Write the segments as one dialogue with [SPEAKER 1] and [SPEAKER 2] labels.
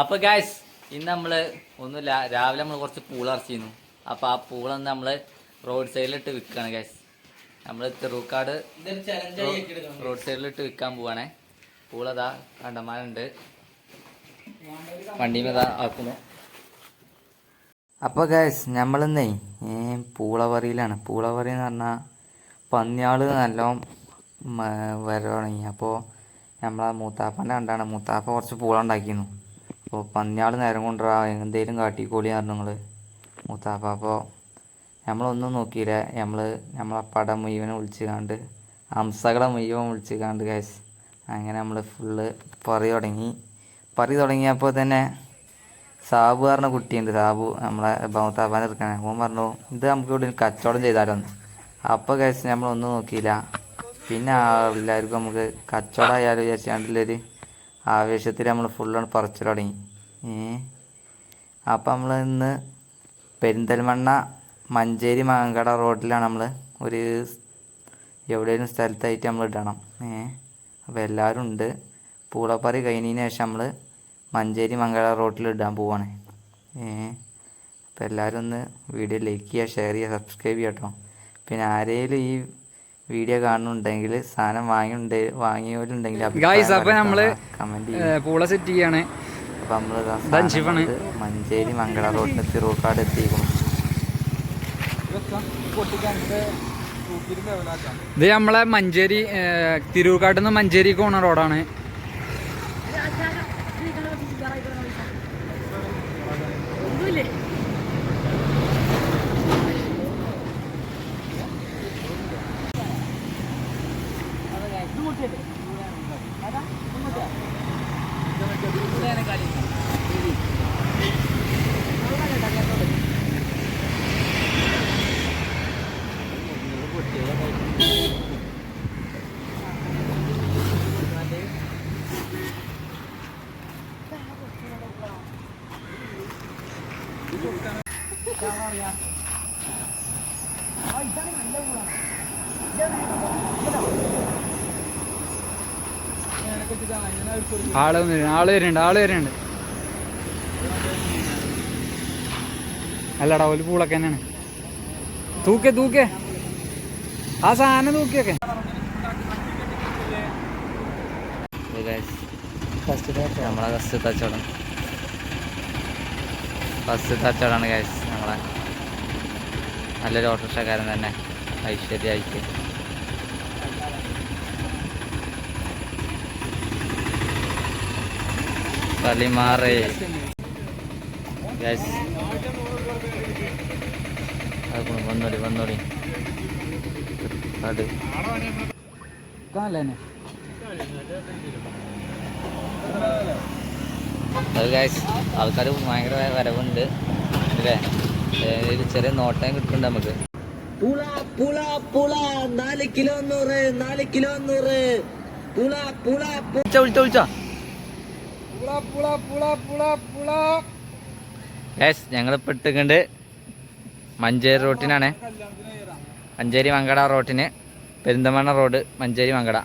[SPEAKER 1] അപ്പൊ ഗായ്സ് ഇന്ന് നമ്മൾ ഒന്നുമില്ല രാവിലെ നമ്മൾ കുറച്ച് പൂള ഇറച്ചിരുന്നു അപ്പൊ ആ പൂളന്ന് നമ്മൾ റോഡ് സൈഡിലിട്ട് വിൽക്കാണ് ഗായ്സ് നമ്മൾ ചെറുക്കാട് റോഡ് സൈഡിലിട്ട് വിൽക്കാൻ പോവാണേ. പൂളതാ കണ്ടമാനുണ്ട്. വണ്ടിമേതാ ആക്കുന്നു. അപ്പോൾ ഗായ്സ് നമ്മളിന്നേ പൂളവറിയിലാണ്. പൂളവറി എന്ന് പറഞ്ഞാൽ പന്നിയാൾ നല്ലോണം വരവാണെങ്കിൽ അപ്പോൾ നമ്മളെ മൂത്താപ്പന്റെ കണ്ടാണ്. മൂത്താപ്പ കുറച്ച് പൂള ഉണ്ടാക്കിയിരുന്നു അപ്പോൾ പന്നിയാൾ നേരം കൊണ്ടുവരാ എന്തേലും കാട്ടിക്കോളി പറഞ്ഞു നിങ്ങൾ മൂത്താപ്പ അപ്പോൾ നമ്മളൊന്നും നോക്കിയില്ല. നമ്മൾ നമ്മളെ പടം മുഴുവനെ വിളിച്ച് കാണ്ട് ഹംസകളെ മുഴുവൻ വിളിച്ച് കാണ്ട് ഗായ്സ് അങ്ങനെ നമ്മൾ ഫുള്ള് പറി തുടങ്ങി. പറി തുടങ്ങിയപ്പോൾ തന്നെ സാബു പറഞ്ഞ കുട്ടിയുണ്ട്. സാബു നമ്മളെ ബൗത്താപ്പാൻ എടുക്കണേ അപ്പം പറഞ്ഞു ഇത് നമുക്ക് ഇവിടെ കച്ചവടം ചെയ്താലോന്ന് അപ്പോൾ കഴിച്ച് നമ്മളൊന്നും നോക്കിയില്ല. പിന്നെ എല്ലാവർക്കും നമുക്ക് കച്ചവടം ആയാലും വിചാരിച്ചാണ്ടില്ലൊരു ആവേശത്തിൽ നമ്മൾ ഫുള്ളാണ് പറിച്ചു തുടങ്ങി. അപ്പം നമ്മൾ ഇന്ന് പെരിന്തൽമണ്ണ മഞ്ചേരി മാങ്കട റോഡിലാണ് നമ്മൾ ഒരു എവിടെയെങ്കിലും സ്ഥലത്തായിട്ട് നമ്മൾ ഇടണം. അപ്പോൾ എല്ലാവരും ഉണ്ട്. പൂളപ്പറി കഴിഞ്ഞതിന് ശേഷം നമ്മൾ മഞ്ചേരി മംഗള റോട്ടിൽ ഇടാൻ പോവാണ്. അപ്പോൾ എല്ലാവരും ഒന്ന് വീഡിയോ ലൈക്ക് ചെയ്യുക ഷെയർ ചെയ്യുക സബ്സ്ക്രൈബ് ചെയ്യാം കേട്ടോ. പിന്നെ ആരെങ്കിലും ഈ വീഡിയോ കാണുന്നുണ്ടെങ്കിൽ സാധനം വാങ്ങിയുണ്ട് വാങ്ങിയവരുണ്ടെങ്കിൽ
[SPEAKER 2] അപ്പൊ നമ്മൾ
[SPEAKER 1] ചെയ്യും.
[SPEAKER 2] പൂള സെറ്റ് ചെയ്യാണ്.
[SPEAKER 1] മഞ്ചേരി മംഗള റോഡിൽ തിരുവക്കാട് എത്തിയിരിക്കുന്നു.
[SPEAKER 2] ഇത് നമ്മളെ മഞ്ചേരി തിരൂർക്കാട്ടിൽ നിന്ന് മഞ്ചേരിക്ക് പോണ റോഡാണ്. ആൾ ആൾ വരുന്നുണ്ട് ആൾ വരുന്നുണ്ട് അല്ലടാ ഒരു പൂളൊക്കെ തന്നെയാണ്. തൂക്കെ തൂക്കെ. ആ സാധനം നോക്കിയൊക്കെ.
[SPEAKER 1] നമ്മളെ ബസ് കച്ചവടം ബസ് കച്ചവടമാണ് ഗൈസ് നമ്മളെ. നല്ലൊരു ഓട്ടോറിക്ഷക്കാരൻ തന്നെ. ഐശ്വര്യമായിട്ട്. കളിമാറ് വന്നോളി വന്നോടി. വന്നോടി അത്.
[SPEAKER 2] കാശ്
[SPEAKER 1] അത് ഗൈസ് ആൾക്കാർ ഭയങ്കര വരവുണ്ട്. അല്ലേ? ഒരു ചെറിയ നോട്ടം കിട്ടുന്നുണ്ട് നമുക്ക്.
[SPEAKER 3] പുള പുള പുള നാല് കിലോ നൂറ് നാല് കിലോ നൂറ്. പുള പുള
[SPEAKER 1] ഉച്ചോൽട്ടോൽട്ടോ പുള പുള പുള പുള പുള. ഗൈസ് ഞങ്ങളിപ്പോൾ ഇട്ടിട്ടുണ്ട് മഞ്ചേരി റോട്ടിനാണ്. മഞ്ചേരി മങ്കട റോട്ടിന് പെരിന്തമണ്ണ റോഡ് മഞ്ചേരി മങ്കട.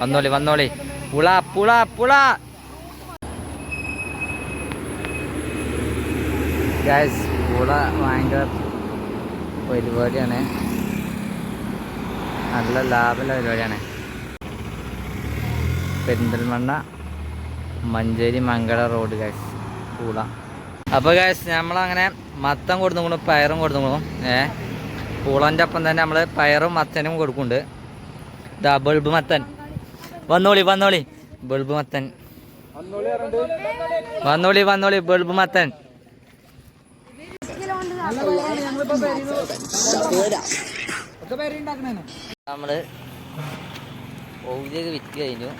[SPEAKER 1] വന്നോളി വന്നോളി. പുള പുള പുള. ഗ്യാസ് പുള ഭയങ്കര പരിപാടിയാണ്. നല്ല ലാഭമുള്ള പരിപാടിയാണ്. പെരിന്തൽമണ്ണ മഞ്ചേരി മങ്കട റോഡ് ഗ്യാസ് പൂള. അപ്പോൾ ഗ്യാസ് നമ്മളങ്ങനെ മത്തം കൊടുത്തു പയറും കൊടുത്തു ഏ? പൂളന്റെ ഒപ്പം തന്നെ നമ്മൾ പയറും മത്തനും കൊടുക്കുന്നുണ്ട്. ഇതാ ബൾബ് മത്തൻ. വന്നോളി വന്നോളി. ബൾബ് മത്തൻ. വന്നോളി വന്നോളി ബൾബ് മത്തൻ. നമ്മൾ ഔദ്യോഗിക വിറ്റ് കഴിഞ്ഞു.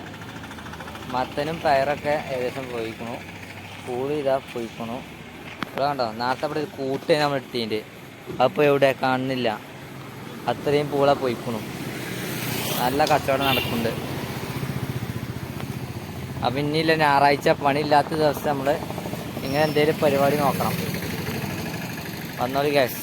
[SPEAKER 1] മത്തനും പയറൊക്കെ ഏകദേശം പോയിക്കണു. കൂടി ഇതാ പോയിക്കണു. ഇവിടെ കണ്ടോ? നേരത്തെ അവിടെ കൂട്ടേ നമ്മൾ ഇട്ടീന്റെ അപ്പോൾ എവിടെ കാണുന്നില്ല. അത്രയും പൂള പോയിക്കണു. നല്ല കച്ചവടം നടക്കുന്നുണ്ട്. അപ്പം ഇനിയില്ല ഞായറാഴ്ച പണിയില്ലാത്ത ദിവസം നമ്മൾ ഇങ്ങനെ എന്തെങ്കിലും പരിപാടി നോക്കണം. വന്നോളി ഗ്യാസ്